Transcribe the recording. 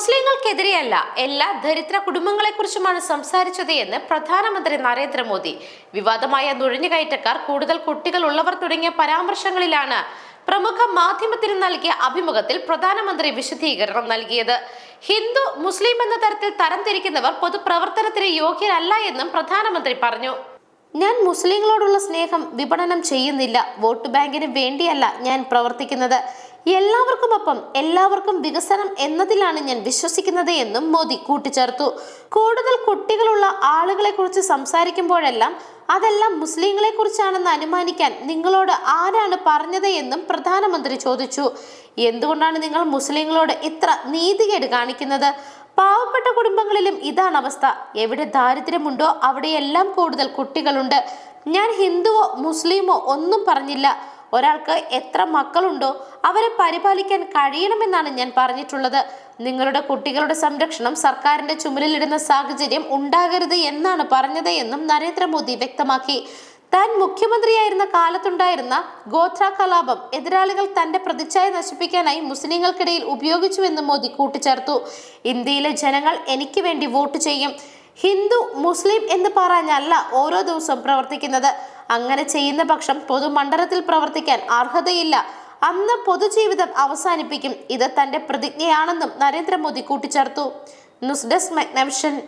മുസ്ലിങ്ങൾക്കെതിരെയല്ല എല്ലാ ദരിദ്ര കുടുംബങ്ങളെക്കുറിച്ചുമാണ് സംസാരിച്ചത് എന്ന് പ്രധാനമന്ത്രി നരേന്ദ്രമോദി. വിവാദമായ നുഴഞ്ഞുകയറ്റക്കാർ കൂടുതൽ കുട്ടികൾ ഉള്ളവർ തുടങ്ങിയ പരാമർശങ്ങളിലാണ് പ്രമുഖ മാധ്യമത്തിന് നൽകിയ അഭിമുഖത്തിൽ പ്രധാനമന്ത്രി വിശദീകരണം നൽകിയത്. ഹിന്ദു മുസ്ലിം എന്ന തരത്തിൽ തരംതിരിക്കുന്നവർ പൊതുപ്രവർത്തനത്തിന് യോഗ്യരല്ല എന്നും പ്രധാനമന്ത്രി പറഞ്ഞു. ഞാൻ മുസ്ലിങ്ങളോടുള്ള സ്നേഹം വിപണനം ചെയ്യുന്നില്ല. വോട്ട് ബാങ്കിന് വേണ്ടിയല്ല ഞാൻ പ്രവർത്തിക്കുന്നത്. എല്ലാവർക്കും ഒപ്പം എല്ലാവർക്കും വികസനം എന്നതിലാണ് ഞാൻ വിശ്വസിക്കുന്നത് എന്നും മോദി കൂട്ടിച്ചേർത്തു. കൂടുതൽ കുട്ടികളുള്ള ആളുകളെ കുറിച്ച് സംസാരിക്കുമ്പോഴെല്ലാം അതെല്ലാം മുസ്ലിങ്ങളെ കുറിച്ചാണെന്ന് അനുമാനിക്കാൻ നിങ്ങളോട് ആരാണ് പറഞ്ഞത് എന്നും പ്രധാനമന്ത്രി ചോദിച്ചു. എന്തുകൊണ്ടാണ് നിങ്ങൾ മുസ്ലിങ്ങളോട് ഇത്ര നീതികേട് കാണിക്കുന്നത്? പാവപ്പെട്ട കുടുംബങ്ങളിലും ഇതാണ് അവസ്ഥ. എവിടെ ദാരിദ്ര്യമുണ്ടോ അവിടെയെല്ലാം കൂടുതൽ കുട്ടികളുണ്ട്. ഞാൻ ഹിന്ദുവോ മുസ്ലിമോ ഒന്നും പറഞ്ഞില്ല. ഒരാൾക്ക് എത്ര മക്കളുണ്ടോ അവരെ പരിപാലിക്കാൻ കഴിയണമെന്നാണ് ഞാൻ പറഞ്ഞിട്ടുള്ളത്. നിങ്ങളുടെ കുട്ടികളുടെ സംരക്ഷണം സർക്കാരിന്റെ ചുമലിലിടുന്ന സാഹചര്യം ഉണ്ടാകരുത് എന്നാണ് പറഞ്ഞത് എന്നും നരേന്ദ്രമോദി വ്യക്തമാക്കി. താൻ മുഖ്യമന്ത്രിയായിരുന്ന കാലത്തുണ്ടായിരുന്ന ഗോത്ര കലാപം എതിരാളികൾ തന്റെ പ്രതിച്ഛായ നശിപ്പിക്കാനായി മുസ്ലിങ്ങൾക്കിടയിൽ ഉപയോഗിച്ചുവെന്ന് മോദി കൂട്ടിച്ചേർത്തു. ഇന്ത്യയിലെ ജനങ്ങൾ എനിക്ക് വേണ്ടി വോട്ട് ചെയ്യും. ഹിന്ദു മുസ്ലിം എന്ന് പറഞ്ഞല്ല ഓരോ ദിവസവും പ്രവർത്തിക്കുന്നത്. അങ്ങനെ ചെയ്യുന്ന പക്ഷം പൊതുമണ്ഡലത്തിൽ പ്രവർത്തിക്കാൻ അർഹതയില്ല. അന്ന് പൊതുജീവിതം അവസാനിപ്പിക്കും. ഇത് തന്റെ പ്രതിജ്ഞയാണെന്നും നരേന്ദ്രമോദി കൂട്ടിച്ചേർത്തു. News desk Meghna Vision.